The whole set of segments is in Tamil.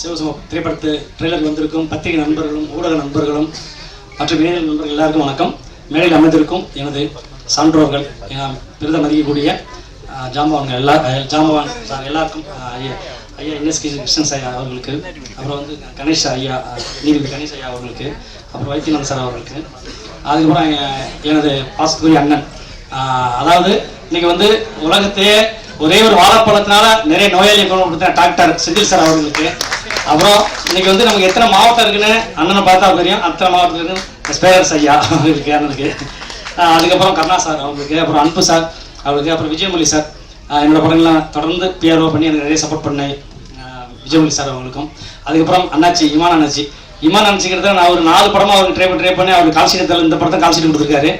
சிவசம திரைப்படத்து ட்ரெய்லர் வந்திருக்கும் பத்திரிகை நண்பர்களும் ஊடக நண்பர்களும் மற்றும் மேலில் நண்பர்கள் எல்லாருக்கும் வணக்கம். மேடையில் அமைந்திருக்கும் எனது சான்றோர்கள் விருதம் அறியக்கூடிய ஜாம்பவான்கள் எல்லா ஜாம்பவான் சார் எல்லாருக்கும் ஐயா ஐயா என்எஸ்கே கிருஷ்ணன் ஐயா அவர்களுக்கு அப்புறம் வந்து கணேஷ் ஐயா நீதிபதி கணேஷ் ஐயா அவர்களுக்கு அப்புறம் வைத்தியநாதன் சார் அவர்களுக்கு அதுக்கப்புறம் எனது பாசத்துக்குரிய அண்ணன். அதாவது இன்னைக்கு வந்து உலகத்தையே ஒரே ஒரு வாழைப்பழத்தினால நிறைய நோயாளி குணப்படுத்தின டாக்டர் செந்தில் சார் அவர்களுக்கு. அப்புறம் இன்னைக்கு வந்து நமக்கு எத்தனை மாவட்டம் இருக்குன்னு அண்ணனை பார்த்தா தெரியும். அத்தனை மாவட்டத்தில் இருக்குன்னு ஸ்பேரர்ஸ் ஐயா இருக்கு அண்ணனுக்கு. அதுக்கப்புறம் கருணா சார் அவங்களுக்கு அப்புறம் அன்பு சார் அவருக்கு அப்புறம் விஜயமொழி சார். என்னோட படங்கள்லாம் தொடர்ந்து பிஆர்ஓ பண்ணி எனக்கு நிறைய சப்போர்ட் பண்ணேன் விஜயமொழி சார் அவங்களுக்கும். அதுக்கப்புறம் அண்ணாச்சி இமான் அண்ணாச்சி. இமான் அண்ணாச்சிங்கிறத நான் ஒரு நாலு படமா அவருக்கு ட்ரை பண்ணி ட்ரை பண்ணி அவருக்கு கால் இந்த படத்தை கால் கொடுத்துருக்காரு.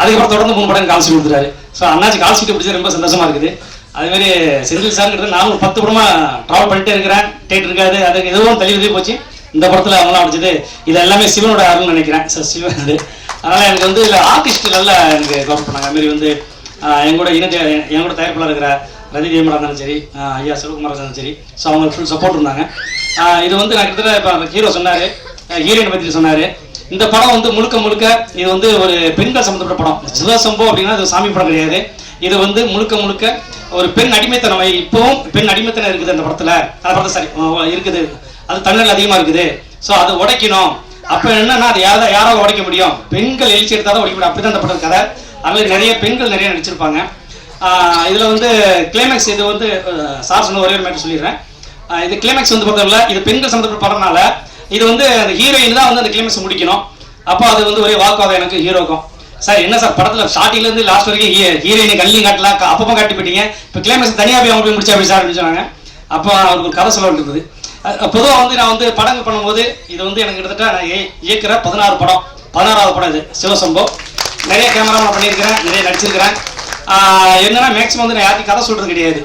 அதுக்கப்புறம் தொடர்ந்து மூணு படம் கால் கொடுத்துருக்காரு ஸோ அண்ணாச்சி கால் பிடிச்சது ரொம்ப சந்தோஷமா இருக்குது. அதே மாதிரி செந்தில் சார்ங்கிறது நானும் ஒரு பத்து படமாக ட்ராவல் பண்ணிட்டே இருக்கிறேன். டேட் இருக்காது. அது எதுவும் தள்ளி போச்சு. இந்த படத்தில் அவங்களாம் அடிச்சது இது எல்லாமே சிவனோட அருள்னு நினைக்கிறேன். சார் சிவன் அது. அதனால் எனக்கு வந்து இதில் ஆர்டிஸ்ட் நல்லா எனக்கு கவர் பண்ணாங்க. அதுமாரி வந்து எங்கூட என் கூட இணை தயாரிப்பாளர் இருக்கிற ரதி தேமரா இருந்தாலும் சரி ஐயா சிவகுமார் இருந்தாலும் சரி ஸோ அவங்க ஃபுல் சப்போர்ட் இருந்தாங்க. இது வந்து நான் கிட்டத்தட்ட இப்போ ஹீரோ சொன்னார். ஹீரோயின் பற்றி சொன்னார். இந்த படம் வந்து முழுக்க முழுக்க இது வந்து ஒரு பெண்கள் சம்மந்தப்பட்ட படம். சிவசம்போ அப்படின்னா இது சாமி படம் கிடையாது. இது வந்து முழுக்க முழுக்க ஒரு பெண் அடிமைத்தனம்? இப்பவும் பெண் அடிமைத்தனம் இருக்குது அந்த படத்துல. அந்த படத்துல சரி இருக்குது. அது தமிழ்ல அதிகமா இருக்குது. ஸோ அதை உடைக்கணும். அப்ப என்னன்னா அதை யாரா யாராவது உடைக்க முடியும்? பெண்கள் எழுச்சி எடுத்தால் உடைக்க முடியும். அப்படிதான் அந்த படம் கதை. அதுல நிறைய பெண்கள் நிறைய நடிச்சிருப்பாங்க. இதுல வந்து கிளைமேக்ஸ் இது வந்து சார் சொன்ன ஒரே ஒரு மேட்டர் சொல்லிடுறேன். இது கிளைமேக்ஸ் வந்து பார்த்தோம்ல இது பெண்கள் சம்மந்தப்பட்ட படம்னால இது வந்து அந்த ஹீரோயின் தான் வந்து அந்த கிளைமேக்ஸ் முடிக்கணும். அப்போ அது வந்து ஒரே வாக்குவாதம் எனக்கு ஹீரோக்கும் சார் என்ன சார் படத்துல ஸ்டார்டிங்ல இருந்து லாஸ்ட் வரைக்கும் ஹீரோயினை கல்லையும் காட்டலாம் அப்பப்போ காட்டி போயிட்டீங்க. இப்போ கிளைமேக்ஸ் தனியாக போய் அவங்க போய் முடிச்சா அப்படி சார் அப்படின்னு சொன்னாங்க. அப்போ அவருக்கு ஒரு கதை சொல்ல வேண்டியிருந்தது. பொதுவாக வந்து நான் வந்து படங்கள் பண்ணும்போது இது வந்து எனக்கு கிட்டத்தட்ட நான் இயக்கிற பதினாறு படம். பதினாறாவது படம் இது சிவசம்போ நிறைய கேமரா நான் பண்ணியிருக்கிறேன் நிறைய நடிச்சிருக்கிறேன். என்னன்னா மேக்ஸிமம் வந்து நான் யாருக்கும் கதை சொல்றது கிடையாது.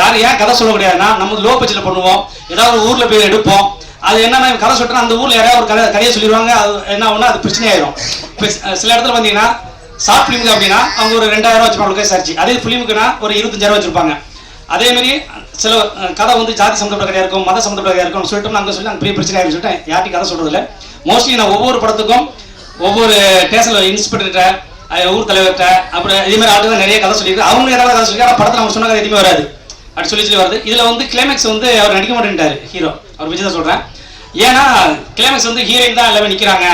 யாரும் யார் ஏன் கதை சொல்ல கிடையாதுன்னா நம்ம லோ பட்ஜெட்ல பண்ணுவோம். ஏதாவது ஒரு போய் எடுப்போம். அது என்னன்னா கதை சொல்லிட்டு அந்த ஊர்ல யாராவது ஒரு கதை கதையை சொல்லிடுவாங்க அது என்ன ஆகும்னா அது பிரச்சனை ஆயிரும் சில இடத்துல பார்த்தீங்கன்னா ஷார்ட் ஃபிலிமுக்கு அப்படின்னா அவங்க ஒரு ரெண்டாயிரம் வச்சுப்பாங்க லொகேஷ் சாரிச்சு அதே ஃபிலிமுக்குன்னா ஒரு இருபத்தஞ்சாயிரம் வச்சிருப்பாங்க. அதே மாதிரி சில கதை வந்து ஜாதி சம்மந்தப்பட்ட இருக்கும் மத சம்மந்தப்பட்ட கதையா இருக்கும் சொல்லிட்டு அங்கே சொல்லி நாங்கள் பெரிய பிரச்சனை ஆயிரும் சொல்லிட்டு யார்ட்டையும் கதை சொல்றதில்ல. மோஸ்ட்லி நான் ஒவ்வொரு படத்துக்கும் ஒவ்வொரு ஸ்டேஷன்ல இன்ஸ்பெக்டர்கிட்ட ஊர் தலைவர்கிட்ட அப்புறம் இதே மாதிரி ஆளுங்க நிறைய கதை சொல்லியிருக்காரு அவங்க ஏதாவது கதை சொல்லி ஆனால் படத்தில் அவங்க சொன்ன கதை எதுவுமே வராது. அப்படி சொல்லி சொல்லி வருது. இதில் வந்து கிளைமேக்ஸ் வந்து அவர் நடிக்க மாட்டேன்ட்டார் ஹீரோ அவர் விஜய் தான் சொல்கிறேன் ஏன்னா கிளைமேக்ஸ் வந்து ஹீரோயின் தான் எல்லாமே நிக்கிறாங்க.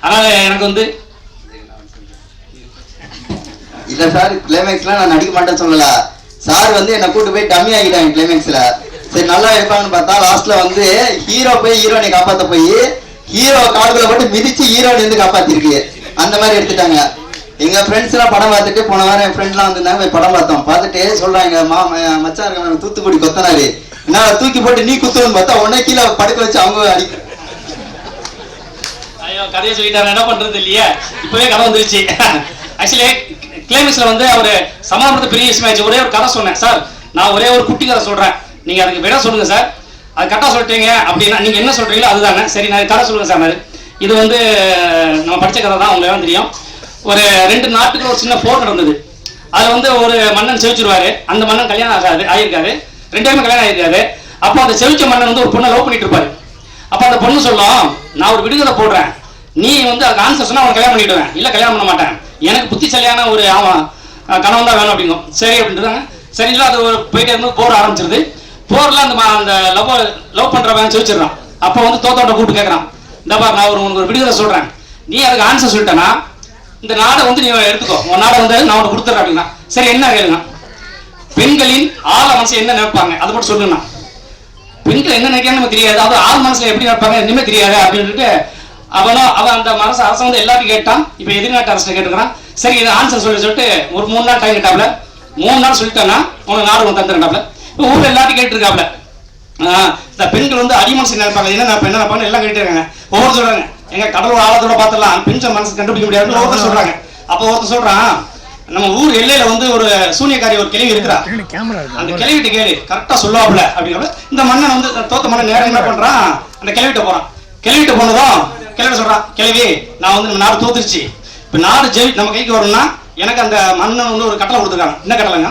அதனால எனக்கு வந்து இல்ல சார் கிளைமேக்ஸ்ல நான் நடிக்க மாட்டேன்னு சொல்லல. சார் வந்து என்ன கூட்டு போய் டம்மி ஆகிட்டாங்க கிளைமேக்ஸ்ல சரி நல்லா இருப்பாங்கன்னு பார்த்தா லாஸ்ட்ல வந்து ஹீரோ போய் ஹீரோனை காப்பாத்த போய் ஹீரோ காடுகளை போட்டு மிதிச்சு ஹீரோனை வந்து காப்பாத்திருக்கு. அந்த மாதிரி எடுத்துட்டாங்க. எங்க ஃப்ரெண்ட்ஸ் எல்லாம் படம் பார்த்துட்டு போன வாரம் என் ஃப்ரெண்ட்லாம் வந்திருந்தாங்க போய் படம் பார்த்தோம். பார்த்துட்டு சொல்றாங்க மா ம- மச்சான் இருக்காங்க தூத்துக்குடி கொத்தனாரு. நான் தூக்கி போட்டு நீ குத்துவன்னு பார்த்தா உடனே கீழே படுக்க வச்சு அவங்க அடி ஐயோ கதையை சொல்லிட்டாரு. என்ன பண்றது இல்லையே? இப்பவே கதை வந்துருச்சு. ஆக்சுவலி கிளைமேக்ஸ்ல வந்து அவர் சமாதானத்தை பெரிய விஷயமாச்சு ஒரே ஒரு கதை சொன்னேன். சார் நான் ஒரே ஒரு குட்டி கதை சொல்றேன். நீங்க அதுக்கு விட சொல்லுங்க சார். அது கரெக்டாக சொல்லிட்டீங்க அப்படின்னா நீங்க என்ன சொல்றீங்களோ அதுதானே. சரி நான் கதை சொல்லுங்க சார் இது வந்து நம்ம படிச்ச கதை தான் உங்களுக்கு தெரியும். ஒரு ரெண்டு நாட்டுக்கு ஒரு சின்ன போர் நடந்தது. அதுல வந்து ஒரு மன்னன் செவிச்சிருவாரு. அந்த மன்னன் கல்யாணம் ஆகாது ஆயிருக்காரு. ரெண்டு பேருமே கல்யாணம் ஆயிருக்காரு. அப்போ அந்த செவிச்ச மன்னன் வந்து ஒரு பொண்ணை லவ் பண்ணிட்டு இருப்பாரு. அப்போ அந்த பொண்ணு சொல்லும் நான் ஒரு விடுதலை போடுறேன். நீ வந்து அதுக்கு ஆன்சர் சொன்னா அவன் கல்யாணம் பண்ணிடுவேன். இல்லை கல்யாணம் பண்ண மாட்டேன். எனக்கு புத்திசாலியான ஒரு அவன் கணவன் தான் வேணும் அப்படிங்கும். சரி அப்படின்றாங்க சரி இல்லை அது ஒரு போயிட்டே இருந்து போர் ஆரம்பிச்சிருது. போரில் அந்த அந்த லவ் லவ் பண்ணுறவன் செவிச்சிடுறான். அப்போ வந்து தோத்தோட்ட கூப்பிட்டு கேட்குறான் இந்த பாரு நான் ஒரு உனக்கு ஒரு விடுதலை சொல்கிறேன் நீ அதுக்கு ஆன்சர் சொல்லிட்டேன்னா இந்த நாடை வந்து நீ எடுத்துக்கோ. உன் நாடை வந்து நான் உனக்கு கொடுத்துட்றேன் அப்படின்னா. சரி என்ன கேளுங்க பெண்களின் ஆழ மனசு என்ன நினைப்பாங்க? அதை மட்டும் சொல்லுங்க பெண்கள் என்ன நினைக்கிறாங்க நமக்கு தெரியாது. அது ஆள் மனசுல எப்படி நினைப்பாங்க? இனிமே தெரியாது அப்படின்ட்டு அவனும் அவன் அந்த மனசு அரசு வந்து எல்லாத்தையும் கேட்டான். இப்ப எதிர்நாட்டு அரசு கேட்டுக்கிறான் சரி இது ஆன்சர் சொல்லி சொல்லிட்டு ஒரு மூணு நாள் டைம் கேட்டாப்ல மூணு நாள் சொல்லிட்டானா உனக்கு நாடு ஒன்று தந்துருக்காப்ல. இப்போ ஊர்ல எல்லாத்தையும் கேட்டுருக்காப்ல. இந்த பெண்கள் வந்து அடிமனசு நினைப்பாங்க. என்ன நினைப்பாங்க, என்ன நினைப்பாங்க எல்லாம் கேட்டுருக்காங்க. ஒவ்வொரு சொல்றாங்க. எங்க கடவுள் ஆழத்தோட பார்த்துடலாம். பெண்கள் மனசு கண்டுபிடிக்க முடியாதுன்னு ஒவ்வொருத்தர் சொல்றாங்க. அப்போ ஒருத்தர் சொல்றான் நம்ம ஊர் எல்லையில வந்து ஒரு சூனியக்காரி ஒரு கிளவி இருக்கிறா. அந்த கிளவிட்ட கேளு. கரெக்டா சொல்லுவாப்ல அப்படிங்கிற இந்த மன்னன் வந்து தோத்த மன்னன் நேரம் என்ன பண்றான்? அந்த கிளவிட்ட போறான். கிளவிட்ட போனதும் கிளவி சொல்றான் கிளவி நான் வந்து நம்ம நாடு தோத்துருச்சு. இப்ப நாடு ஜெயி நம்ம கைக்கு வரணும்னா எனக்கு அந்த மன்னன் வந்து ஒரு கட்டளை கொடுத்துருக்காங்க. என்ன கட்டளைங்க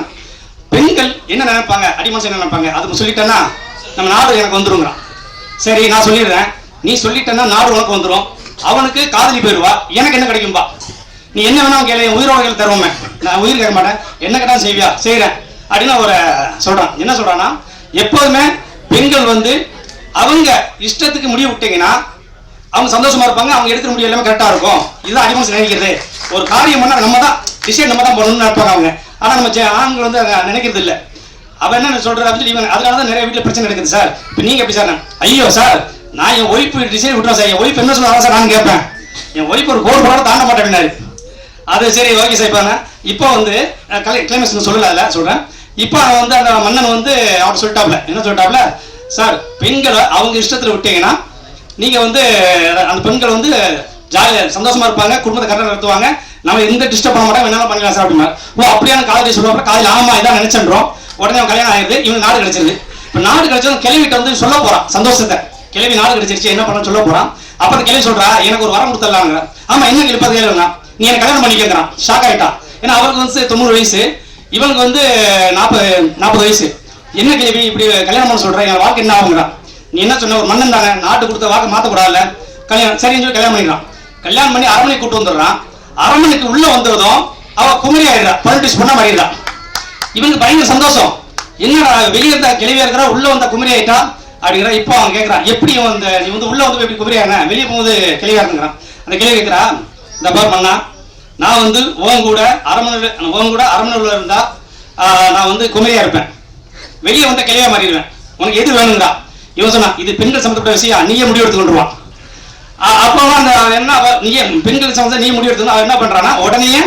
பெண்கள் என்ன நினைப்பாங்க? அடிமனசு என்ன நினைப்பாங்க? அது சொல்லிட்டேன்னா நம்ம நாடு எனக்கு வந்துருங்கிறான் சரி நான் சொல்லிடுறேன். நீ சொல்லிட்டேன்னா நாடு உனக்கு வந்துடும் அவனுக்கு காதலி போயிடுவா. எனக்கு என்ன கிடைக்கும்பா? நீ என்ன வேணா கேளு உயிர் உயிரோட தருவோமே. நான் உயிர் கேட்க மாட்டேன். என்ன கேட்டாலும் செய்வியா? செய்கிறேன் அப்படின்னு ஒரு சொல்றான். என்ன சொல்றான்னா எப்போதுமே பெண்கள் வந்து அவங்க இஷ்டத்துக்கு முடிவு விட்டீங்கன்னா அவங்க சந்தோஷமா இருப்பாங்க அவங்க எடுக்கிற முடிவு எல்லாமே கரெக்டா இருக்கும். இதுதான் அடிமனசு நினைக்கிறது. ஒரு காரியம் பண்ணா நம்ம தான் டிசைன் நம்ம தான் பண்ணணும்னு நினைப்பாங்க அவங்க. ஆனா நம்ம ஆண்கள் வந்து அதை நினைக்கிறது இல்லை. அவன் என்ன சொல்ற அப்படின்னு சொல்லி இவங்க அதனால தான் நிறைய வீட்டுல பிரச்சனை நடக்குது சார். இப்போ நீங்க எப்படி சார்? ஐயோ சார் நான் என் ஒய்ஃப் டிசைன் விட்டுறேன் சார். என் ஒய்ஃப் என்ன சொல்லுவாங்க சார் நான் கேட்பேன். என் ஒய்ஃப் ஒரு கோல் போட தாண்ட மாட்டேன் அது சரி ஓகே சார் இப்போ இப்போ வந்து கிளைமேக்ஸ் சொல்லல அதில் சொல்கிறேன் இப்போ அவன் வந்து அந்த மன்னன் வந்து அவர் சொல்லிட்டாப்ல என்ன சொல்லிட்டாப்ல சார் பெண்களை அவங்க இஷ்டத்தில் விட்டீங்கன்னா நீங்கள் வந்து அந்த பெண்கள் வந்து ஜாலியாக சந்தோஷமா இருப்பாங்க குடும்பத்தை கரெக்டாக நடத்துவாங்க. நம்ம எந்த டிஸ்டர்ப் பண்ண மாட்டோம் வேணாலும் பண்ணிக்கலாம் சார் அப்படின்னா ஓ அப்படியான காலேஜ் சொல்லுவாங்க காலேஜ் ஆமா இதான் நினைச்சன்றோம். உடனே அவன் கல்யாணம் ஆயிடுது. இவனுக்கு நாடு கிடைச்சிருது. இப்போ நாடு கிடைச்சதும் கிளவிட்டு வந்து சொல்ல போறான் சந்தோஷத்தை. கிளவி நாடு கிடைச்சிருச்சு. என்ன பண்ண சொல்ல போறான்? அப்புறம் அந்த கிளவி சொல்றா எனக்கு ஒரு வரம் கொடுத்துடலாங்க ஆமா என்ன கேள்வி பத்து கேளுங்க நீ எனக்கு கல்யாணம் பண்ணி ஷாக் ஆயிட்டா. ஏன்னா அவருக்கு வந்து தொண்ணூறு வயசு. இவனுக்கு வந்து நாற்பது நாற்பது வயசு. என்ன கேள்வி இப்படி கல்யாணம் பண்ண சொல்ற? என் வாழ்க்கை என்ன ஆகுங்கிறான் நீ என்ன சொன்ன? ஒரு மன்னன் தானே. நாட்டு கொடுத்த வாக்கு மாத்தக்கூடாதுல்ல. கல்யாணம் சரின்னு சொல்லி கல்யாணம் பண்ணிக்கிறான். கல்யாணம் பண்ணி அரண்மனை கூட்டு வந்துடுறான். அரண்மனைக்கு உள்ள வந்ததும் அவ குமரி ஆயிடுறா. பொலிட்டிக்ஸ் பண்ண மாறிடுறா. இவனுக்கு பயங்கர சந்தோஷம். என்னடா வெளியே இருந்தா கிளவியா இருக்கிறா? உள்ள வந்த குமரி ஆயிட்டா? அப்படிங்கிற. இப்போ அவன் கேட்கறான் எப்படி வந்து நீ வந்து உள்ள வந்து எப்படி குமரி ஆன? வெளியே போகும்போது கிளவியா இருந்துக்கிறான் அந்த கிளவி கேட்கிறா இந்த பார் பண்ணா நான் வந்து ஓங்கூட கூட அரண்மனை உன் கூட இருந்தா நான் வந்து குமரியா இருப்பேன். வெளியே வந்த கிளையா மாறிடுவேன். உனக்கு எது வேணுங்கடா யோசனா இது பெண்கள் சம்மந்தப்பட்ட விஷயம் நீயே முடிவு எடுத்துக்கொண்டுருவான் அப்போ அந்த என்ன அவ நீயே பெண்கள் சம்மந்த நீ முடிவு எடுத்து அவன் என்ன பண்றானா உடனே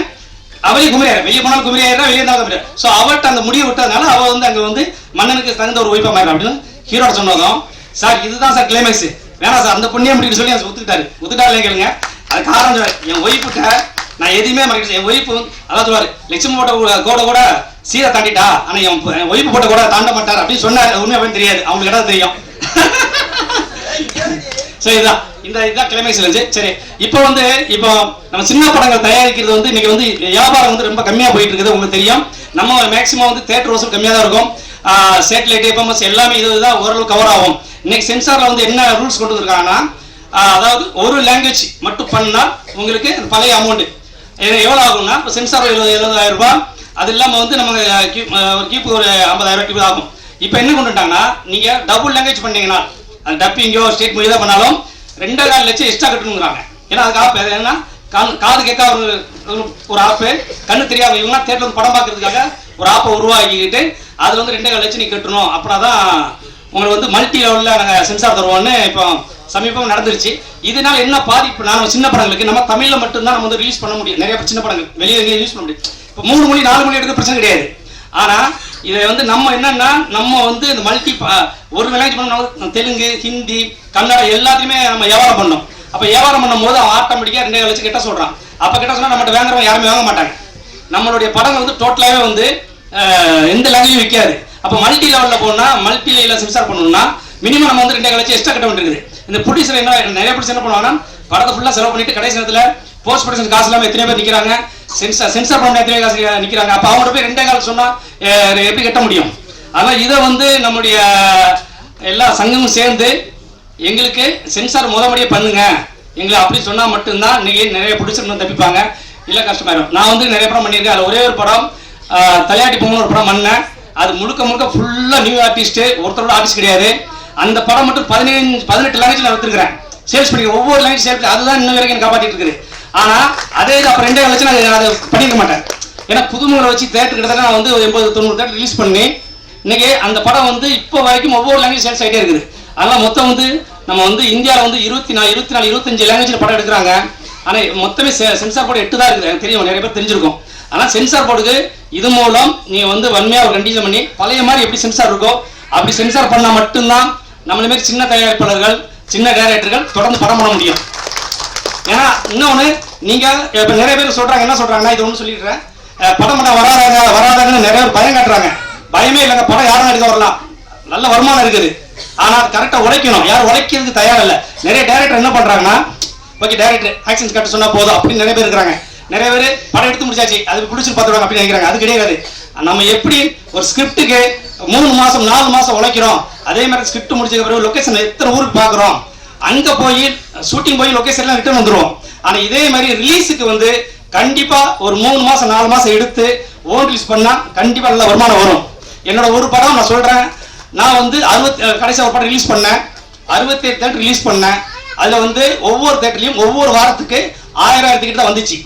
அவளே குமரியாரு வெளியே போனாலும் குமரியாயிரா வெளியே தான் குமரியாரு ஸோ அவர்கிட்ட அந்த முடிவு விட்டதுனால அவள் வந்து அங்கே வந்து மன்னனுக்கு தகுந்த ஒரு ஒய்ஃபா மாறிடும் அப்படின்னு ஹீரோட சொன்னதும் சார் இதுதான் சார் கிளைமேக்ஸ் வேணாம் சார் அந்த பொண்ணே முடிவு சொல்லி அதை ஒத்துக்கிட்டாரு. ஒத்துக்கிட்டாரு கேளுங்க. அது காரணம் என் ஒய்ஃபுட்ட நான் எதுவுமே மறைக்க என் ஒய்ஃபு அதான் சொல்லுவார் லட்சுமி போட்ட கூட- கூட சீரை தாண்டிட்டா. ஆனால் என் ஒய்ஃபு போட்ட கூட தாண்ட மாட்டார் அப்படின்னு சொன்னார். உண்மை அப்படின்னு தெரியாது. அவங்களுக்கு இடம் தெரியும். சரி இதுதான். இந்த இதுதான் கிளைமேக்ஸ் இருந்துச்சு சரி இப்போ வந்து இப்போ நம்ம சின்ன படங்கள் தயாரிக்கிறது வந்து இன்னைக்கு வந்து வியாபாரம் வந்து ரொம்ப கம்மியாக போயிட்டு இருக்குது உங்களுக்கு தெரியும். நம்ம மேக்ஸிமம் வந்து தேட்டர் வசூல் கம்மியாக தான் இருக்கும். சேட்டலைட் எஃப்எம்எஸ் எல்லாமே இது தான் ஓரளவு கவர் ஆகும். இன்னைக்கு சென்சாரில் வந்து என்ன ரூல்ஸ் கொண்டு வந்திருக்காங்கன்னா அதாவது ஒரு லாங்குவேஜ் மட்டும் பண்ணால் உங்களுக்கு பழைய அமௌண்ட் எவ்வளோ ஆகும்னா இப்போ சென்சார் எழுபது எழுபதாயிரம் ரூபாய். அது இல்லாமல் வந்து நம்ம ஒரு கீப்பு ஒரு ஐம்பதாயிரம் ரூபாய் ஆகும். இப்போ என்ன கொண்டுட்டாங்கன்னா நீங்கள் டபுள் லாங்குவேஜ் பண்ணீங்கன்னா அந்த டப்பிங்கோ ஸ்டேட் மொழி தான் பண்ணாலும் ரெண்டே கால் லட்சம் எக்ஸ்ட்ரா கட்டணுங்கிறாங்க. ஏன்னா அதுக்கு ஆப் ஏன்னா காது காது கேட்க ஒரு ஒரு- ஆப்பு கண்ணு தெரியாமல் இவங்க தேட்டர் வந்து படம் பார்க்கறதுக்காக ஒரு ஆப்பை உருவாக்கிக்கிட்டு அதில் வந்து ரெண்டே கால் லட்சம் நீ கட்டணும். அப்படின்னா தான் உங்களுக்கு வந்து மல்டி லெவலில் நாங்கள் சென்சார் தருவோம்னு இப்போ சமீபம் நடந்துருச்சு. இதனால என்ன பாதிப்பு நம்ம சின்ன படங்களுக்கு நம்ம தமிழ்ல மட்டும்தான் நம்ம வந்து ரிலீஸ் பண்ண முடியும். நிறைய சின்ன படங்கள். வெளியே எங்கேயும் யூஸ் பண்ண முடியும் இப்போ மூணு மொழி நாலு மொழி எடுக்க பிரச்சனை கிடையாது. ஆனா இதை வந்து நம்ம என்னன்னா நம்ம வந்து இந்த மல்டி ஒரு லாங்குவேஜ் பண்ண தெலுங்கு ஹிந்தி கன்னடம் எல்லாத்தையுமே நம்ம வியாபாரம் பண்ணோம். அப்போ வியாபாரம் பண்ணும்போது அவன் ஆட்டோமேட்டிக்காக ரெண்டே கழிச்சு கிட்ட சொல்றான். அப்போ கிட்ட சொன்னால் நம்மகிட்ட வாங்குறவங்க யாருமே வாங்க மாட்டாங்க. நம்மளுடைய படங்கள் வந்து டோட்டலாகவே வந்து எந்த லாங்குவேஜும் விற்காது. அப்போ மல்டி லெவலில் போனால் மல்டி லெவலில் சென்சார் பண்ணணும்னா மினிமம் நம்ம வந்து ரெண்டே கழிச்சு எக்ஸ்ட்ரா கட்ட வேண்டியிருக்குது. இந்த ப்ரொடியூசர் என்ன நிறைய ப்ரொடியூசர் என்ன பண்ணுவாங்கன்னா படத்தை ஃபுல்லாக செலவு பண்ணிட்டு கடைசி நேரத்தில் போஸ்ட் ப்ரொடக்ஷன் காசு இல்லாமல் எத்தனை பேர் நிற்கிறாங்க சென்சார் சென்சார் பண்ண எத்தனை காசு நிற்கிறாங்க அப்போ அவங்கள்ட்ட போய் ரெண்டே காலம் சொன்னால் எப்படி கட்ட முடியும்? அதனால் இதை வந்து நம்முடைய எல்லா சங்கமும் சேர்ந்து எங்களுக்கு சென்சார் முதபடியே பண்ணுங்க. எங்களை அப்படி சொன்னா மட்டும்தான் இன்னைக்கு நிறைய பிடிச்சிருந்தோம் தப்பிப்பாங்க. இல்ல கஷ்டமாயிரும் நான் வந்து நிறைய படம் பண்ணியிருக்கேன். அதுல ஒரே ஒரு படம் தலையாட்டி பொங்கல் ஒரு படம் பண்ணேன். அது முழுக்க முழுக்க ஃபுல்லா நியூ ஆர்டிஸ்ட் ஒருத்தரோட ஆர்டிஸ்ட் கிடையாது. அந்த படம் மட்டும் பதினஞ்சு பதினெட்டு லாங்குவேஜ் நான் எடுத்துருக்கிறேன் சேல்ஸ் பண்ணி ஒவ்வொரு லாங்குவேஜ் சேல்ஸ் அதுதான் இன்னும் வரைக்கும் காப்பாற்றிட்டு இருக்குது. ஆனால் அதே இது அப்ப ரெண்டே வச்சு நான் அதை பண்ணிருக்க மாட்டேன். ஏன்னா புதுமுறை வச்சு தேட்டர் கிட்டத்தட்ட நான் வந்து ஒரு எண்பது தொண்ணூறு தேட்டர் ரிலீஸ் பண்ணி இன்னைக்கு அந்த படம் வந்து இப்போ வரைக்கும் ஒவ்வொரு லாங்குவேஜ் சேல்ஸ் ஆகிட்டே இருக்குது. அதெல்லாம் மொத்தம் வந்து நம்ம வந்து இந்தியாவில் வந்து இருபத்தி நாலு இருபத்தி நாலு இருபத்தஞ்சு லாங்குவேஜில் படம் எடுக்கிறாங்க. ஆனால் மொத்தமே செ- சென்சார் போர்டு எட்டு தான் இருக்குது. எனக்கு தெரியும் நிறைய பேர் தெரிஞ்சிருக்கும். ஆனால் சென்சார் போர்டுக்கு இது மூலம் நீ வந்து வன்மையாக ஒரு கண்டிஷன் பண்ணி பழைய மாதிரி எப்படி சென்சார் இருக்கோ அப்படி சென்சார் பண்ணால் மட்டும்தான் நம்மள மாதிரி சின்ன தயாரிப்பாளர்கள் சின்ன டேரக்டர்கள் தொடர்ந்து படம் பண்ண முடியும். ஏன்னா இன்னொன்று நீங்கள் இப்போ நிறைய பேர் சொல்கிறாங்க என்ன சொல்கிறாங்கன்னா இது ஒன்று சொல்லிடுறேன். படம் பண்ண வராதாங்க வராதாங்கன்னு நிறைய பேர் பயம் காட்டுறாங்க. பயமே இல்லைங்க படம் யாரும் எடுக்க வரலாம்? நல்ல வருமானம் இருக்குது. ஆனால் கரெக்டாக உழைக்கணும். யார் உழைக்கிறதுக்கு தயார் இல்லை நிறைய டேரக்டர் என்ன பண்ணுறாங்கன்னா ஓகே டேரக்டர் ஆக்ஷன்ஸ் கட்ட சொன்னால் போதும் அப்படின்னு நிறைய பேர் இருக்கிறாங்க. நிறைய பேர் படம் எடுத்து முடிச்சாச்சு அது பிடிச்சி பார்த்துருவாங்க அப்படின்னு நினைக்கிறாங்க. அது கிடையாது. நம்ம எப்படி ஒரு ஸ்கிரிப்டுக்கு மூணு மாசம் நாலு மாசம் உழைக்கிறோம். அதே மாதிரி ஸ்கிரிப்ட் முடிச்சதுக்கு பிறகு லொக்கேஷன் எத்தனை ஊருக்கு பார்க்குறோம்? அங்க போய் ஷூட்டிங் போய் லொக்கேஷன்லாம் ரிட்டர்ன் வந்துருவோம் ஆனா இதே மாதிரி ரிலீஸுக்கு வந்து கண்டிப்பா ஒரு மூணு மாசம் நாலு மாசம் எடுத்து ஓன் ரிலீஸ் பண்ணா கண்டிப்பா நல்ல வருமானம் வரும். என்னோட ஒரு படம் நான் சொல்றேன். நான் வந்து அறுபத்தி கடைசியாக ஒரு படம் ரிலீஸ் பண்ணேன். அறுபத்தி ஏழு தேட்டர் ரிலீஸ் பண்ணேன். அதுல வந்து ஒவ்வொரு தேட்டர்லயும் ஒவ்வொரு வாரத்துக்கு ஆயிரம் ஆயிரத்துக்கிட்ட தான் வந்துச்சு.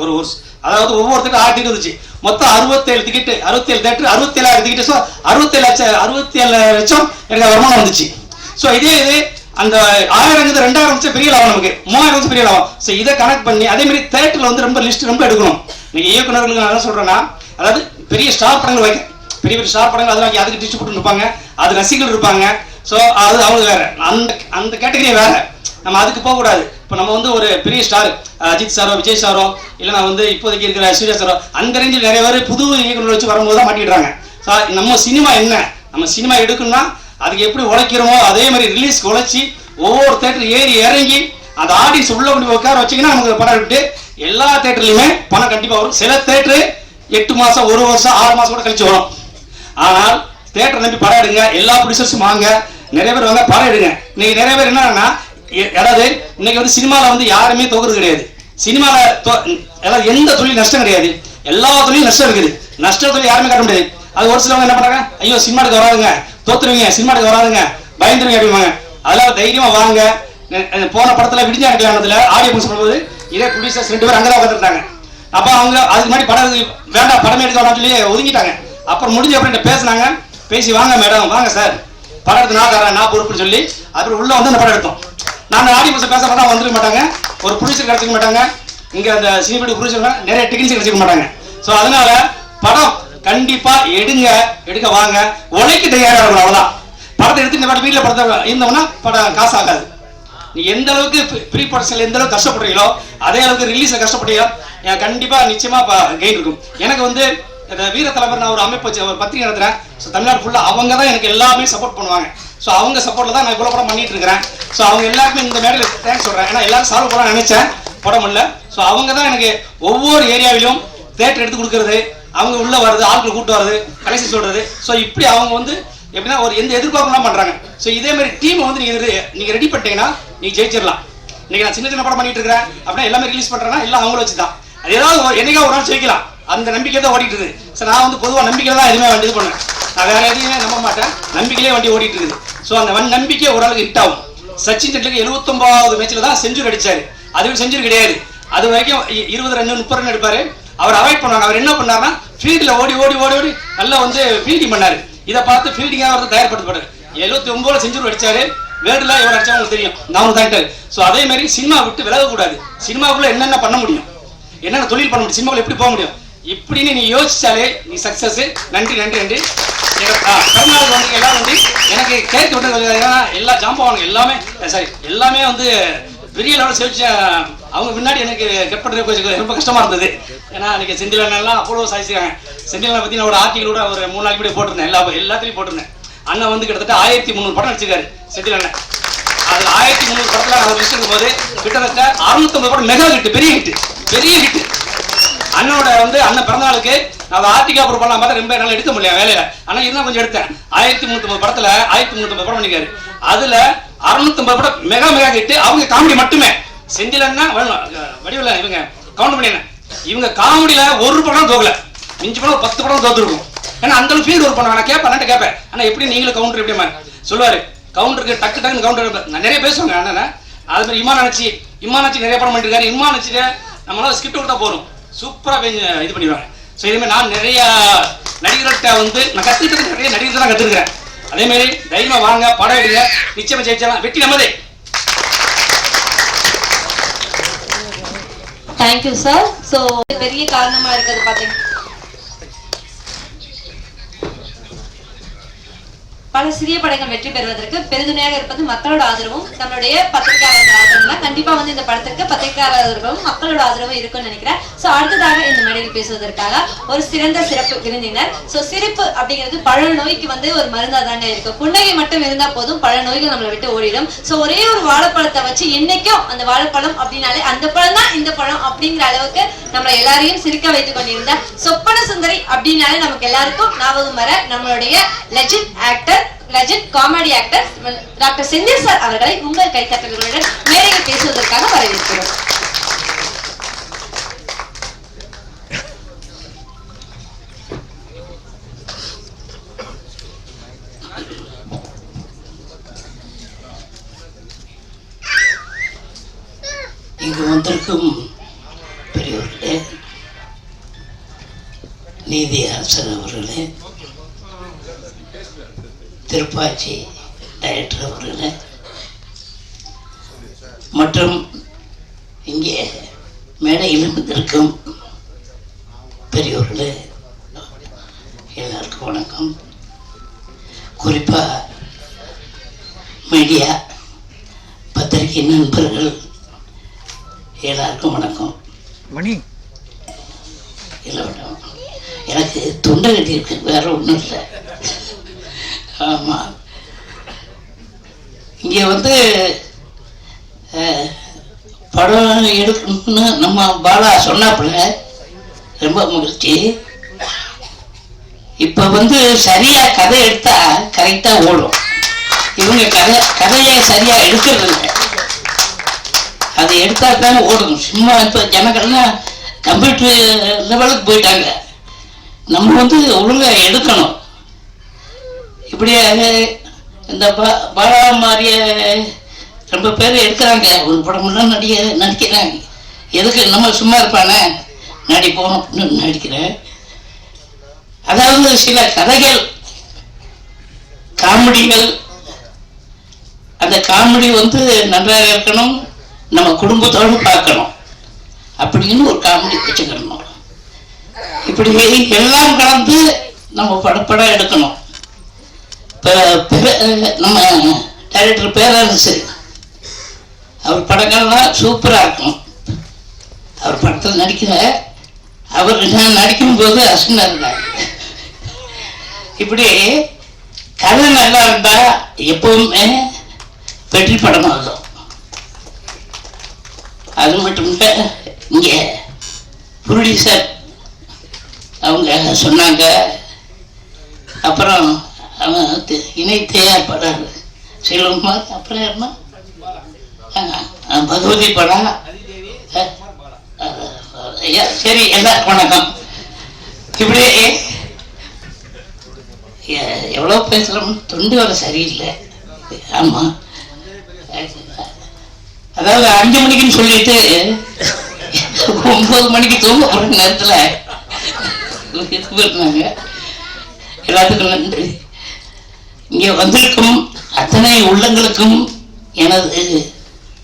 ஒரு ஒரு அதாவது ஒவ்வொரு ஆறு டிக்கெட் இருந்துச்சு மொத்தம் அறுபத்தேழு டிக்கெட் அறுபத்தேழு தேட்டர் அறுபத்தேழாயிரம் டிக்கெட் ஸோ அறுபத்தேழு லட்சம் அறுபத்தேழு லட்சம் எனக்கு வருமானம் வந்துச்சு. ஸோ இதே இது அந்த ஆயிரம் ரெண்டாயிரம் வச்சு பெரிய லாபம் நமக்கு. மூவாயிரம் வச்சு பெரிய லாபம். ஸோ இதை கனெக்ட் பண்ணி அதே மாதிரி தேட்டரில் வந்து ரொம்ப லிஸ்ட் ரொம்ப எடுக்கணும். நீங்கள் இயக்குநர்களுக்கு நான் என்ன சொல்றேன்னா அதாவது பெரிய ஸ்டார் படங்கள் வைக்க பெரிய பெரிய ஸ்டார் படங்கள் அதெல்லாம் அதுக்கு டிஸ்ட்ரிபியூட் இருப்பாங்க. அது ரசிகர்கள் இருப்பாங்க. ஸோ அது அவங்க வேற. அந்த அந்த கேட்டகரி வேற. நம்ம அதுக்கு போகக்கூடாது. இப்போ நம்ம வந்து ஒரு பெரிய ஸ்டார் அஜித் சாரோ விஜய் சாரோ இல்லைனா வந்து இப்போதைக்கு இருக்கிற சூர்யா சாரோ அந்த ரேஞ்சில் நிறைய பேர் புது இயக்குநர் வச்சு வரும்போது தான் மாட்டிடுறாங்க நம்ம சினிமா என்ன? நம்ம சினிமா எடுக்கணும்னா அதுக்கு எப்படி உழைக்கிறோமோ அதே மாதிரி ரிலீஸ்க்கு உழைச்சி ஒவ்வொரு தேட்டர் ஏறி இறங்கி அந்த ஆடியன்ஸ் உள்ள கொண்டு உட்கார வச்சீங்கன்னா நமக்கு படம் விட்டு எல்லா தேட்டர்லையுமே பணம் கண்டிப்பாக வரும். சில தேட்டரு எட்டு மாதம் ஒரு வருஷம் ஆறு மாதம் கூட கழிச்சு வரும். ஆனால் தேட்டர் நம்பி படம் எடுங்க எல்லா ப்ரொடியூசர்ஸும் வாங்க. நிறைய பேர் வாங்க படம் எடுங்க. இன்னைக்கு நிறைய பேர் என்னன்னா அதாவது இன்னைக்கு வந்து சினிமாவில் வந்து யாருமே தோக்குறது கிடையாது. சினிமாவில் அதாவது எந்த தொழில் நஷ்டம் கிடையாது. எல்லா தொழிலும் நஷ்டம் இருக்குது. நஷ்ட தொழில் யாருமே காட்ட முடியாது. அது ஒரு சிலவங்க என்ன பண்ணுறாங்க ஐயோ சினிமாட்டுக்கு வராதுங்க. தோத்துருவீங்க சினிமாட்டுக்கு வராதுங்க. பயந்துருவீங்க அப்படிம்பாங்க. அதெல்லாம் தைரியமாக வாங்க. போன படத்தில் விடிஞ்சா கல்யாணத்தில் ஆடியோ ஃபங்க்ஷன் பண்ணும்போது இதே ப்ரொடியூசர்ஸ் ரெண்டு பேரும் அங்கதான் உட்காந்துருந்தாங்க அப்போ அவங்க அதுக்கு முன்னாடி படம் வேண்டாம் படமே எடுக்க வேண்டாம்னு சொல்லி ஒதுங்கிட்டாங்க. அப்புறம் முடிஞ்ச அப்புறம் பேசினாங்க பேசுனாங்க? பேசி வாங்க மேடம் வாங்க சார் படம் எடுத்து நான் தரேன் நான் பொறுப்புன்னு சொல்லி அப்புறம் உள்ளே வந்து அந்த படம் எடுத்தோம். நான் ஆடி பஸ் பேச பார்த்தா வந்துருக்க மாட்டாங்க. ஒரு ப்ரொடியூசர் கிடைச்சிக்க மாட்டாங்க. இங்கே அந்த சினிபடி ப்ரொடியூசர் நிறைய டெக்னீஷியன் கிடைச்சிக்க மாட்டாங்க. ஸோ அதனால படம் கண்டிப்பாக எடுங்க எடுக்க வாங்க. உழைக்க தயாராகணும் இருக்கணும் அவ்வளவுதான். படத்தை எடுத்து இந்த வீட்டில் படத்தை இருந்தோம்னா படம் காசு ஆகாது நீ எந்த அளவுக்கு ப்ரீ ப்ரொடக்ஷன்ல எந்த அளவுக்கு கஷ்டப்படுறீங்களோ அதே அளவுக்கு ரிலீஸ்ல கஷ்டப்படுறீங்களோ கண்டிப்பாக நிச்சயமாக நிச்சயமா கெயின் இருக்கும். எனக்கு வந்து இந்த வீர தலைவர் நான் ஒரு அமைப்பு வச்சு ஒரு பத்திரிகை நடத்துகிறேன் ஸோ தமிழ்நாடு ஃபுல்லாக அவங்க தான் எனக்கு எல்லாமே சப்போர்ட் பண்ணுவாங்க. ஸோ அவங்க சப்போர்ட்ல தான் நான் இவ்வளோ படம் பண்ணிட்டு இருக்கிறேன் ஸோ அவங்க எல்லாருக்கும் இந்த மேடையில் தேங்க்ஸ் சொல்றேன். ஏன்னா எல்லாரும் சால்வ் பண்ண நினைச்சேன். படம் பண்ணல ஸோ அவங்க தான் எனக்கு ஒவ்வொரு ஏரியாவிலும் தேட்டர் எடுத்து கொடுக்கறது. அவங்க உள்ள வர்றது ஆட்களை கூட்டு வர்றது கடைசி சொல்றது. ஸோ இப்படி அவங்க வந்து எப்படின்னா ஒரு எந்த எதிர்பார்ப்புலாம் பண்றாங்க. ஸோ இதே மாதிரி டீம் வந்து நீங்க இது- நீங்க ரெடி பண்ணிட்டீங்கன்னா நீங்க ஜெயிச்சிடலாம். இன்னைக்கு நான் சின்ன சின்ன படம் பண்ணிட்டு இருக்கிறேன் அப்படின்னா எல்லாமே ரிலீஸ் பண்றேன்னா எல்லாம் அவங்கள வச்சு தான் அது ஏதாவது என்னைக்கா ஒரு நாள் ஜெயிக்கலாம். அந்த நம்பிக்கை தான் ஓடிட்டு இருக்குது. சார் நான் வந்து பொதுவாக நம்பிக்கை தான் எதுவுமே வண்டி இது பண்ணுவேன் நான் வேற எதையுமே நம்ப மாட்டேன். நம்பிக்கையிலே வண்டி ஓடிட்டு இருக்குது. ஸோ அந்த வன் நம்பிக்கை ஓரளவுக்கு ஹிட் ஆகும். சச்சின் டெண்டுல்கர் எழுபத்தொன்பதாவது மேட்ச்சில் தான் செஞ்சுரி அடித்தார் அதுவே செஞ்சுரி கிடையாது. அது வரைக்கும் இருபது ரன் முப்பது ரன் எடுப்பார். அவர் அவாய்ட் பண்ணார் அவர் என்ன பண்ணார்னா ஃபீல்டில் ஓடி ஓடி ஓடி ஓடி நல்லா வந்து ஃபீல்டிங் பண்ணார். இதை பார்த்து ஃபீல்டிங்காக அவர் தயார்படுத்தப்பட்டாரு எழுபத்தி ஒன்பதுல செஞ்சுரி அடித்தார் வேர்டில் எவ்வளவு அடிச்சா உங்களுக்கு தெரியும். நானும் தாங்கிட்டாரு ஸோ அதே மாதிரி சினிமா விட்டு விலகக்கூடாது. சினிமாவுக்குள்ளே என்னென்ன பண்ண முடியும்? என்னென்ன தொழில் பண்ண முடியும்? சினிமாவில் எப்படி போக முடியும்? இப்படின்னு நீ யோசிச்சாலே நீ சக்சஸ் நன்றி நன்றி நன்றி. பிறந்தநாள் வந்து எல்லாம் வந்து எனக்கு கேட்டு விட்டது ஏன்னா எல்லா ஜாம்பவானுங்க எல்லாமே சாரி எல்லாமே வந்து பெரிய லெவலில் சேவிச்ச அவங்க முன்னாடி எனக்கு கட் பண்ணுறது கொஞ்சம் ரொம்ப கஷ்டமாக இருந்தது. ஏன்னா எனக்கு செந்திலெல்லாம் அவ்வளோ சாதிச்சிருக்காங்க. செந்திலனை பற்றி நான் ஒரு ஆர்டிகல் கூட ஒரு மூணு நாளைக்கு முன்னாடி போட்டிருந்தேன். எல்லா எல்லாத்துலையும் போட்டிருந்தேன். அண்ணன் வந்து கிட்டத்தட்ட ஆயிரத்தி முந்நூறு படம் நடிச்சிருக்காரு செந்தில் அதில் ஆயிரத்தி முந்நூறு படத்துல அவர் லிஸ்ட் இருக்கும்போது கிட்டத்தட்ட அறுநூத்தம்பது படம் மெகா ஹிட்டு பெரிய ஹிட்டு பெரிய ஹிட்டு அண்ணனோட வந்து அண்ணன் பிறந்த நாளுக்கு நான் ஆர்டிகா அப்புறம் பண்ணலாம் பார்த்தா ரொம்ப என்னால் எடுக்க முடியல வேலையில. ஆனா இருந்தா கொஞ்சம் எடுத்தேன். ஆயிரத்தி முந்நூத்தம்பது படத்துல ஆயிரத்தி முந்நூத்தம்பது படம் பண்ணிக்காரு அதுல அறுநூத்தம்பது படம் மெகா மெகா ஹிட் அவங்க காமெடி மட்டுமே. செந்தில் வடிவில் இவங்க கவுண்ட் பண்ணி இவங்க காமெடியில ஒரு படம் தோக்கல. மிஞ்சி படம் பத்து படம் தோத்துருக்கும். ஏன்னா அந்த அளவுக்கு ஃபீல் ஒரு பண்ணுவேன் நான் கேட்பேன் கேட்பேன். அண்ணா எப்படி நீங்களும் கவுண்டர் எப்படி சொல்லுவாரு கவுண்டருக்கு டக்கு டக்குன்னு கவுண்டர் நான் நிறைய பேசுவாங்க அண்ணன். அது மாதிரி இம்மா நினைச்சு இம்மா நினைச்சு நிறைய படம் பண்ணிருக்காரு. இம்மா நினைச்சிட்டு நம்மளால ஸ்கிரிப்ட் கொடுத்தா போதும். சூப்பராக இது பண்ணிடுவாங்க. ஸோ இதுமாதிரி நான் நிறைய நடிகர்கள்ட்ட வந்து நான் கற்றுக்கிட்டது நிறைய நடிகர்கள் தான் கற்றுக்கிறேன் அதேமாரி தைரியமாக வாங்க படம் எடுங்க நிச்சயமாக ஜெயிச்சலாம் வெற்றி நம்மதே தேங்க்யூ சார் ஸோ பெரிய காரணமாக இருக்கிறது பார்த்தீங்க பல சிறிய படங்கள் வெற்றி பெறுவதற்கு பெருதுணையாக இருப்பது மக்களோட ஆதரவும் நம்மளுடைய பத்திரிகையாளர்கள் ஆதரவு தான் கண்டிப்பா வந்து இந்த படத்திற்கு பத்திரிகையாளர்களும் மக்களோட ஆதரவும் இருக்கும்னு நினைக்கிறேன். சோ அடுத்ததாக இந்த மேடையில் பேசுவதற்காக ஒரு சிறந்த சிறப்பு விருந்தினர். சோ சிரிப்பு அப்படிங்கிறது பல நோய்க்கு வந்து ஒரு மருந்தா தாங்க இருக்கு. புன்னகை மட்டும் இருந்தா போதும் பல நோய்கள் நம்மளை விட்டு ஓடிடும். சோ ஒரே ஒரு வாழைப்பழத்தை வச்சு என்னைக்கும் அந்த வாழைப்பழம் அப்படின்னாலே அந்த பழம் தான் இந்த பழம் அப்படிங்கிற அளவுக்கு நம்ம எல்லாரையும் சிரிக்க வைத்துக் கொண்டிருந்த சொப்பன சுந்தரி அப்படின்னாலே நமக்கு எல்லாருக்கும் ஞாபகம் வர நம்மளுடைய legit actor legend comedy actor doctor Senthil sir அவர்களை உங்கள் கைத்தட்டல்களுடன் மேடையில் பேசுவதற்காக வரவேற்கிறோம். இங்கு வந்திருக்கும் பெரியவர்களே நீதி அரசர் அவர்களே திருப்பாச்சி டைரக்டர் அவர்களே. மற்றும் இங்கே மேடையில் வந்திருக்கும் பெரியவர்களே எல்லாருக்கும் வணக்கம். குறிப்பாக மீடியா பத்திரிகை நண்பர்கள் எல்லாருக்கும் வணக்கம். மணி. இல்லை எனக்கு தொண்டை கட்டி இருக்கு வேற ஒன்றும் இல்லை. ஆமாம் இங்கே வந்து படம் எடுக்கணும்னு நம்ம பாலா சொன்னாப்புல ரொம்ப மகிழ்ச்சி. இப்போ வந்து சரியாக கதை எடுத்தால் கரெக்டாக ஓடும். இவங்க கதை கதையை சரியாக எடுக்கிறது இல்லை அதை எடுத்தால் தான் ஓடும். சும்மா இப்போ ஜனங்கள்லாம் கம்ப்யூட்டர் லெவலுக்கு போயிட்டாங்க. நம்ம வந்து ஒழுங்காக எடுக்கணும். இப்படியாக இந்த பாலா மாதிரிய ரொம்ப பேர் எடுக்கிறாங்க. ஒரு படமெல்லாம் நடிக நடிக்கிறாங்க. எதுக்கு நம்ம சும்மா இருப்பானே? நடிப்போம் அப்படின்னு நடிக்கிறேன். அதாவது சில கதைகள் காமெடிகள் அந்த காமெடி வந்து நன்றாக இருக்கணும். நம்ம குடும்பத்தோடு பார்க்கணும். அப்படின்னு ஒரு காமெடி வச்சுக்கணும். இப்படி எல்லாம் கலந்து நம்ம படப்படம் எடுக்கணும். நம்ம டைரக்டர் பேரரசு அவர் படங்கள்லாம் சூப்பராக இருக்கும். அவர் படத்தில் நடிக்கிற அவர் நான் நடிக்கும்போது அசனாக இருந்தாங்க இப்படி கதை நல்லா இருந்தா எப்பவுமே வெற்றி படம் ஆகும். அது மட்டும் இல்லை இங்கே ப்ரொடியூசர் அவங்க சொன்னாங்க. அப்புறம் அவன் இணை தயாரிப்பாளர் செல்வகுமார் அப்புறம் யாருமா ஆ, பகவதி படம் ஆ, ஐயா, சரி எல்லாருக்கும் வணக்கம். இப்படியே எவ்வளோ பேசுகிறோம் தொண்டு வர சரியில்லை. ஆமாம் அதாவது அஞ்சு மணிக்குன்னு சொல்லிட்டு ஒன்பது மணிக்கு தூங்க போகிற நேரத்தில் இது எல்லாத்துக்கும் நன்றி. இங்கே வந்திருக்கும் அத்தனை உள்ளங்களுக்கும் எனது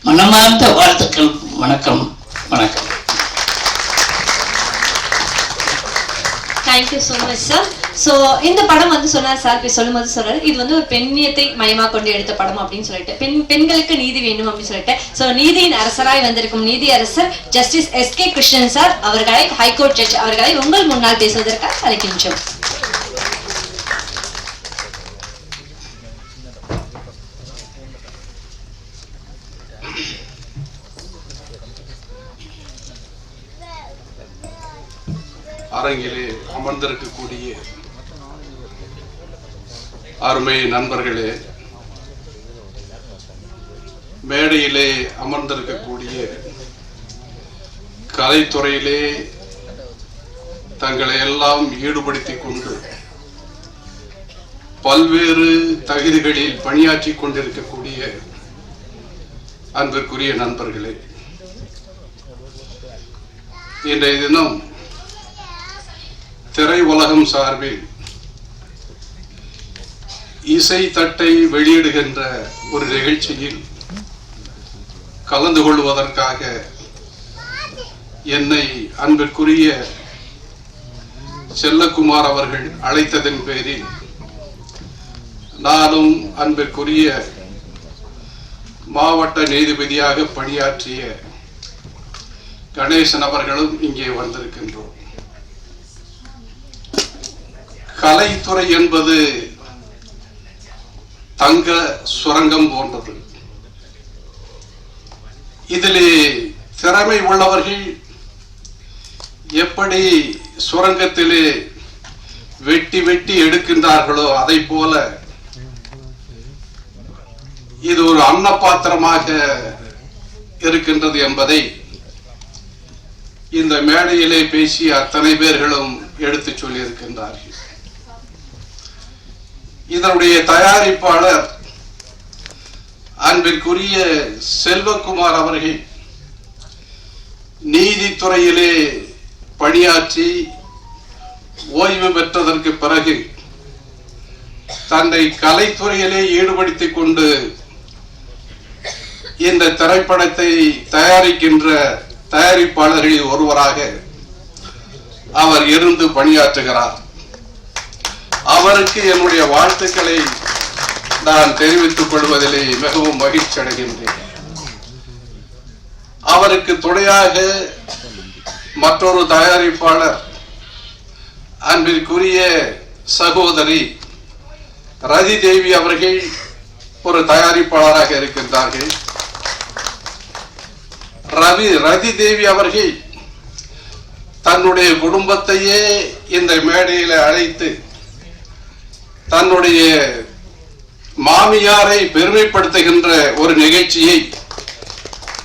மனமார்ந்த வாழ்த்துக்கள். வணக்கம். வணக்கம். Thank you so much sir so இந்த படம் வந்து சொன்னார் சார் இப்போ சொல்லும்போது சொல்றாரு இது வந்து ஒரு பெண்ணியத்தை மையமாக கொண்டு எடுத்த படம் அப்படின்னு சொல்லிட்டு. பெண் பெண்களுக்கு நீதி வேணும் அப்படின்னு சொல்லிட்டு. ஸோ நீதியின் அரசராய் வந்திருக்கும் நீதி அரசர் justice S K Krishnan sir அவர்களை ஹைகோர்ட் ஜட்ஜ் அவர்களை உங்கள் முன்னால் பேசுவதற்காக அழைக்கின்றோம். அரங்கிலே அமர்ந்திருக்கக்கூடிய அருமை நண்பர்களே மேடையிலே அமர்ந்திருக்கக்கூடிய கலைத்துறையிலே தங்களை எல்லாம் ஈடுபடுத்திக் கொண்டு பல்வேறு தகுதிகளில் பணியாற்றிக் கொண்டிருக்கக்கூடிய அன்பிற்குரிய நண்பர்களே இன்றைய தினம் திரை உலகம் சார்பில் இசை தட்டை வெளியிடுகின்ற ஒரு நிகழ்ச்சியில் கலந்து கொள்வதற்காக என்னை அன்பிற்குரிய செல்லக்குமார் அவர்கள் அழைத்ததன் பேரில் நானும் அன்பிற்குரிய மாவட்ட நீதிபதியாக பணியாற்றிய கணேசன் அவர்களும் இங்கே வந்திருக்கின்றோம். கலைத்துறை என்பது தங்க சுரங்கம் போன்றது. இதிலே திறமை உள்ளவர்கள் எப்படி சுரங்கத்திலே வெட்டி வெட்டி எடுக்கின்றார்களோ அதை போல இது ஒரு அன்னபாத்திரமாக இருக்கின்றது என்பதை இந்த மேடையிலே பேசிய அத்தனை பேர்களும் எடுத்துச் சொல்லியிருக்கின்றார்கள். இதனுடைய தயாரிப்பாளர் அன்பிற்குரிய செல்வகுமார் அவர்கள் நீதித்துறையிலே பணியாற்றி ஓய்வு பெற்றதற்கு பிறகு தன்னை கலைத்துறையிலே ஈடுபடுத்திக் கொண்டு இந்த திரைப்படத்தை தயாரிக்கின்ற தயாரிப்பாளர்களில் ஒருவராக அவர் இருந்து பணியாற்றுகிறார். அவருக்கு என்னுடைய வாழ்த்துக்களை நான் தெரிவித்துக் கொள்வதிலே மிகவும் மகிழ்ச்சி அடைகின்றேன். அவருக்கு துணையாக மற்றொரு தயாரிப்பாளர் அன்பிற்குரிய சகோதரி ரதி தேவி அவர்கள் ஒரு தயாரிப்பாளராக இருக்கின்றார்கள். ரவி ரதி தேவி அவர்கள் தன்னுடைய குடும்பத்தையே இந்த மேடையில் அழைத்து தன்னுடைய மாமியாரை பெருமைப்படுத்துகின்ற ஒரு நிகழ்ச்சியை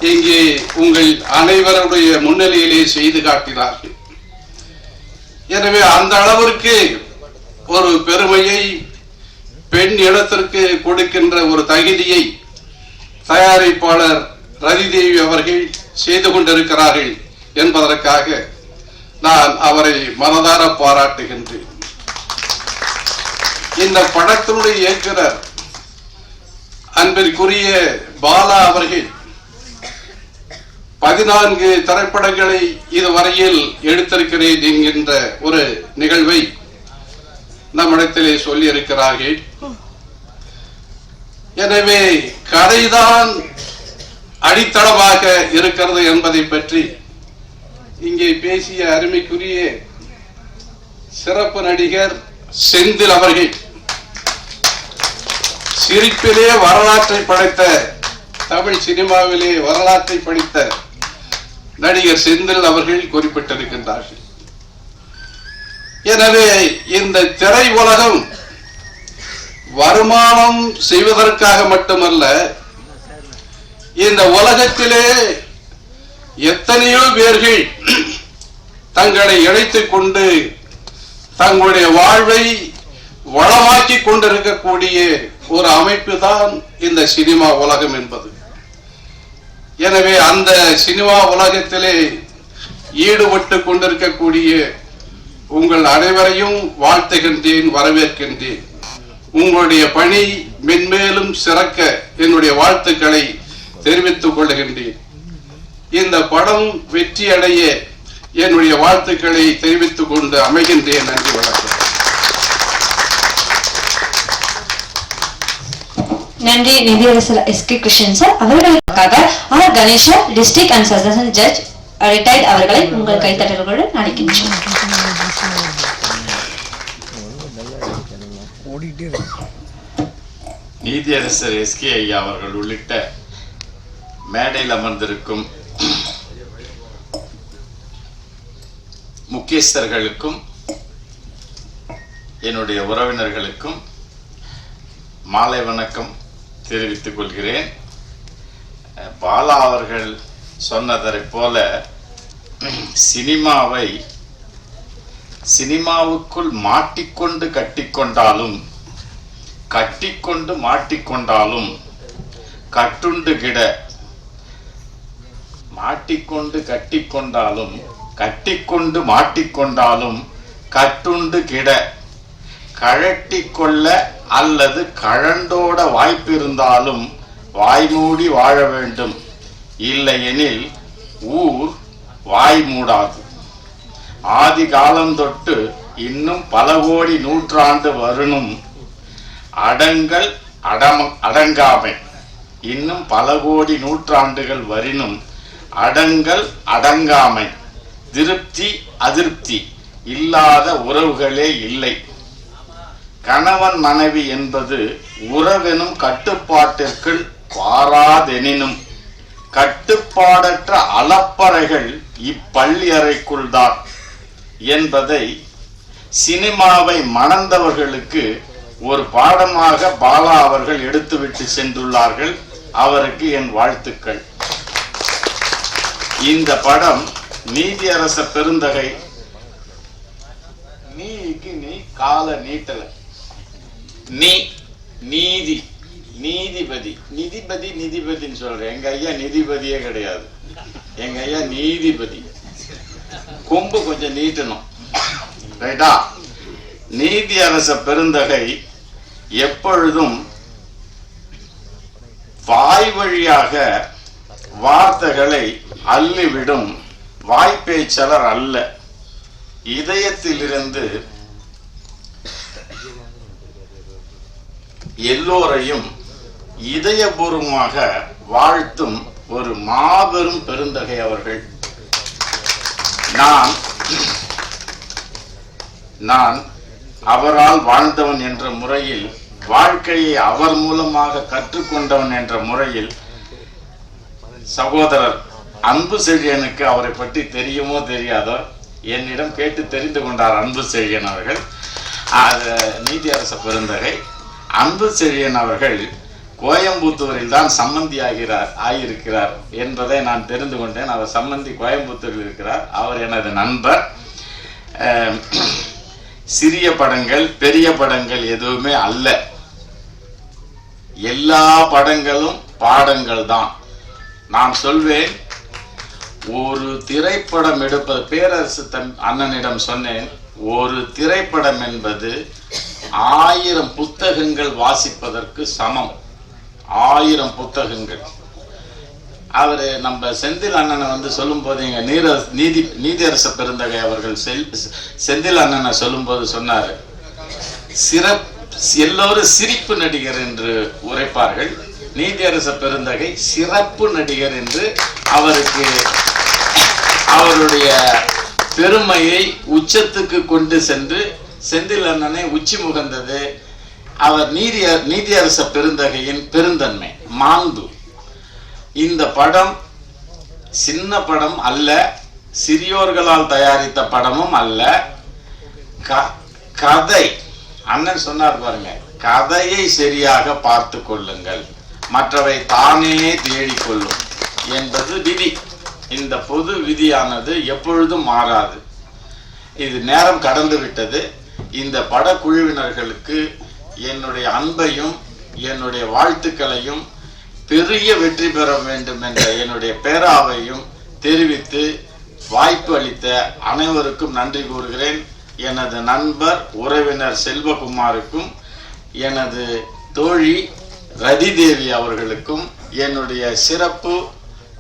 இங்கே உங்கள் அனைவருடைய முன்னிலையிலே செய்து காட்டினார்கள். எனவே அந்த அளவிற்கு ஒரு பெருமையை பெண் இடத்திற்கு கொடுக்கின்ற ஒரு தகுதியை தயாரிப்பாளர் ரதிதேவி அவர்கள் செய்து கொண்டிருக்கிறார்கள் என்பதற்காக நான் அவரை மனதார பாராட்டுகின்றேன். இந்த படத்தினுடைய இயக்குனர் அன்பிற்குரிய பாலா அவர்கள் பதினான்கு திரைப்படங்களை இதுவரையில் எடுத்திருக்கிறேன் என்கின்ற ஒரு நிகழ்வை நம்மிடத்திலே சொல்லி இருக்கிறார்கள் எனவே கதைதான் அடித்தளமாக இருக்கிறது என்பதை பற்றி இங்கே பேசிய அருமைக்குரிய சிறப்பு நடிகர் செந்தில் அவர்கள் சிரிப்பிலே வரலாற்றை படைத்த தமிழ் சினிமாவிலே வரலாற்றை படித்த நடிகர் செந்தில் அவர்கள் குறிப்பிட்டிருக்கின்றார்கள். எனவே இந்த திரை உலகம் வருமானம் செய்வதற்காக மட்டுமல்ல இந்த உலகத்திலே எத்தனையோ பேர்கள் தங்களை இழைத்து கொண்டு தங்களுடைய வாழ்வை வளமாக்கி கொண்டிருக்கக்கூடிய ஒரு அமைப்பு தான் இந்த சினிமா உலகம் என்பது. எனவே அந்த சினிமா உலகத்திலே ஈடுபட்டு கொண்டிருக்கக்கூடிய உங்கள் அனைவரையும் வாழ்த்துகின்றேன் வரவேற்கின்றேன். உங்களுடைய பணி மென்மேலும் சிறக்க என்னுடைய வாழ்த்துக்களை தெரிவித்துக் கொள்கின்றேன். இந்த படம் வெற்றி அடைய என்னுடைய வாழ்த்துக்களை தெரிவித்துக் கொண்டு அமைகின்றேன். நன்றி வணக்கம். நன்றி நிதியரசர் எஸ் கே கிருஷ்ணன் சார். அவர்களுக்காக R Ganesha district and sessions judge retired அவர்களை உங்கள் கைத்தட்டல்களுடன் அழைக்கின்றோம். நீதியரசர் எஸ்கே ஐயா அவர்கள் உள்ளிட்ட மேடையில் அமர்ந்திருக்கும் முக்கியஸ்தர்களுக்கும் என்னுடைய உறவினர்களுக்கும் மாலை வணக்கம். தெரிவித்துக் கொள்கிறேன் பாலா அவர்கள் சொன்னதை போல சினிமாவை சினிமாவுக்குள் மாட்டிக்கொண்டு கட்டிக்கொண்டாலும் கட்டிக்கொண்டு மாட்டிக்கொண்டாலும் கட்டுண்டு கிட மாட்டிக்கொண்டு கட்டிக்கொண்டாலும் கட்டிக்கொண்டு மாட்டிக்கொண்டாலும் கட்டுண்டு கிட கழட்டிக்கொள்ள அல்லது கழண்டோட வாய்ப்பு இருந்தாலும் வாய்மூடி வாழ வேண்டும். இல்லையெனில் ஊர் வாய் மூடாது ஆதி காலம் தொட்டு இன்னும் பல கோடி நூற்றாண்டு வருணும். அடங்கல் அடம் அடங்காமை. இன்னும் பல கோடி நூற்றாண்டுகள் வரினும் அடங்கல் அடங்காமை. திருப்தி அதிருப்தி இல்லாத உறவுகளே இல்லை. கணவன் மனைவி என்பது உறவெனும் கட்டுப்பாட்டிற்குள் பாராதெனினும் கட்டுப்பாடற்ற அளப்பறைகள் இப்பள்ளி அறைக்குள் தான் என்பதை சினிமாவை மணந்தவர்களுக்கு ஒரு பாடமாக பாலா அவர்கள் எடுத்துவிட்டு சென்றுள்ளார்கள். அவருக்கு என் வாழ்த்துக்கள். இந்த படம் நீதியரச பெருந்தகை நீக்கு நீ கால நீட்டல. நீ நீதி நீதிபதி. நிதிபதி நிதிபதின்னு சொல்றேன் எங்க ஐயா நிதிபதியே கிடையாது. எங்க ஐயா நீதிபதி. கொம்பு கொஞ்சம் நீட்டணும். ரைட்டா? நீதி அரச பெருந்தகை எப்பொழுதும் வாய் வழியாக வார்த்தைகளை அள்ளிவிடும். வாய்ப்பேச்சலர் அல்ல. இதயத்திலிருந்து எல்லோரையும் இதயபூர்வமாக வாழ்த்தும் ஒரு மாபெரும் பெருந்தகை அவர்கள். நான் நான் அவரால் வாழ்ந்தவன் என்ற முறையில் வாழ்க்கையை அவர் மூலமாக கற்றுக்கொண்டவன் என்ற முறையில் சகோதரர் அன்பு செழியனுக்கு அவரை பற்றி தெரியுமோ தெரியாதோ என்னிடம் கேட்டு தெரிந்து கொண்டார் அன்பு செழியன் அவர்கள். அது நீதியரச பெருந்தகை. அன்பு செழியன் அவர்கள் கோயம்புத்தூரில் தான் சம்மந்தி ஆகிறார் ஆகியிருக்கிறார் என்பதை நான் தெரிந்து கொண்டேன். அவர் சம்மந்தி கோயம்புத்தூரில் இருக்கிறார். அவர் எனது நண்பர். சிறிய படங்கள் பெரிய படங்கள் எதுவுமே அல்ல. எல்லா படங்களும் பாடங்கள் தான். நான் சொல்வேன் ஒரு திரைப்படம் எடுப்பது பேரரசு தன் அண்ணனிடம் சொன்னேன் ஒரு திரைப்படம் என்பது ஆயிரம் புத்தகங்கள் வாசிப்பதற்கு சமம். ஆயிரம் புத்தகங்கள். அவர் நம்ம செந்தில் அண்ணனை வந்து சொல்லும்போது எங்க நீர நீதி நீதியரச பெருந்தகை அவர்கள் செல் செந்தில் அண்ணனை சொல்லும்போது சொன்னார் சிறப் எல்லோரும் சிரிப்பு நடிகர் என்று உரைப்பார்கள். நீதியரச பெருந்தகை சிறப்பு நடிகர் என்று அவருக்கு அவருடைய பெருமையை உச்சத்துக்கு கொண்டு சென்று செந்தில் அண்ணனை உச்சி முகந்தது. அவர் நீதிய நீதியரச பெருந்தகையின் பெருந்தன்மை மாண்பு இந்த படம் சின்ன படம் அல்ல சிறியோர்களால் தயாரித்த படமும் அல்ல. க- கதை அண்ணன் சொன்னார் பாருங்க கதையை சரியாக பார்த்து கொள்ளுங்கள். மற்றவை தானே தேடிக்கொள்ளும் என்பது விதி. இந்த பொது விதியானது எப்பொழுதும் மாறாது. இது நேரம் கடந்து விட்டது. இந்த படக்குழுவினர்களுக்கு என்னுடைய அன்பையும் என்னுடைய வாழ்த்துக்களையும் பெரிய வெற்றி பெற வேண்டும் என்ற என்னுடைய பேராவையும் தெரிவித்து வாய்ப்பு அளித்த அனைவருக்கும் நன்றி கூறுகிறேன். எனது நண்பர் உறவினர் செல்வகுமாருக்கும் எனது தோழி ரதிதேவி அவர்களுக்கும் என்னுடைய சிறப்பு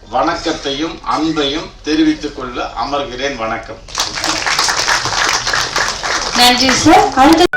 வணக்கத்தையும் அன்பையும் தெரிவித்துக் கொள்ள அமர்கிறேன். வணக்கம். நன்றி சார் அடுத்த